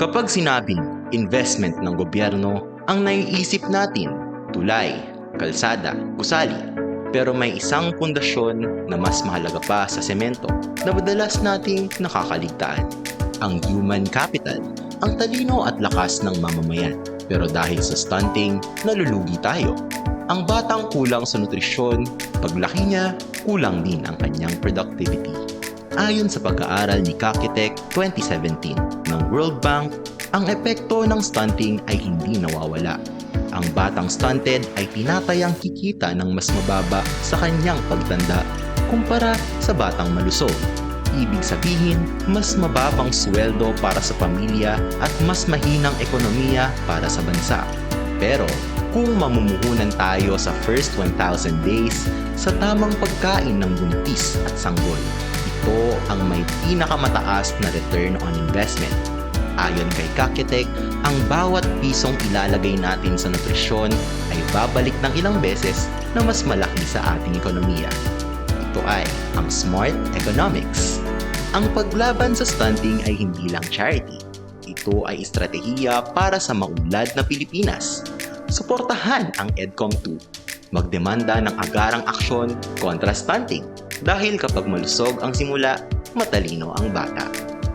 Kapag sinabing investment ng gobyerno, ang naiisip natin, tulay, kalsada, gusali. Pero may isang pundasyon na mas mahalaga pa sa semento na madalas nating nakakaligtaan. Ang human capital, ang talino at lakas ng mamamayan. Pero dahil sa stunting, nalulugi tayo. Ang batang kulang sa nutrisyon, paglaki niya, kulang din ang kanyang productivity. Ayon sa pag-aaral ni Kakitek 2017 ng World Bank, ang epekto ng stunting ay hindi nawawala. Ang batang stunted ay tinatayang kikita ng mas mababa sa kanyang pagtanda kumpara sa batang malusog. Ibig sabihin, mas mababang sweldo para sa pamilya at mas mahinang ekonomiya para sa bansa. Pero kung mamumuhunan tayo sa first 1,000 days sa tamang pagkain ng buntis at sanggol, ito ang may pinakamataas na return on investment. Ayon kay Kakitek, ang bawat pisong ilalagay natin sa nutrisyon ay babalik ng ilang beses na mas malaki sa ating ekonomiya. Ito ay ang Smart Economics. Ang paglaban sa stunting ay hindi lang charity. Ito ay estratehiya para sa maunlad na Pilipinas. Suportahan ang EDCOM 2. Magdemanda ng agarang aksyon kontra stunting dahil kapag malusog ang simula, matalino ang bata.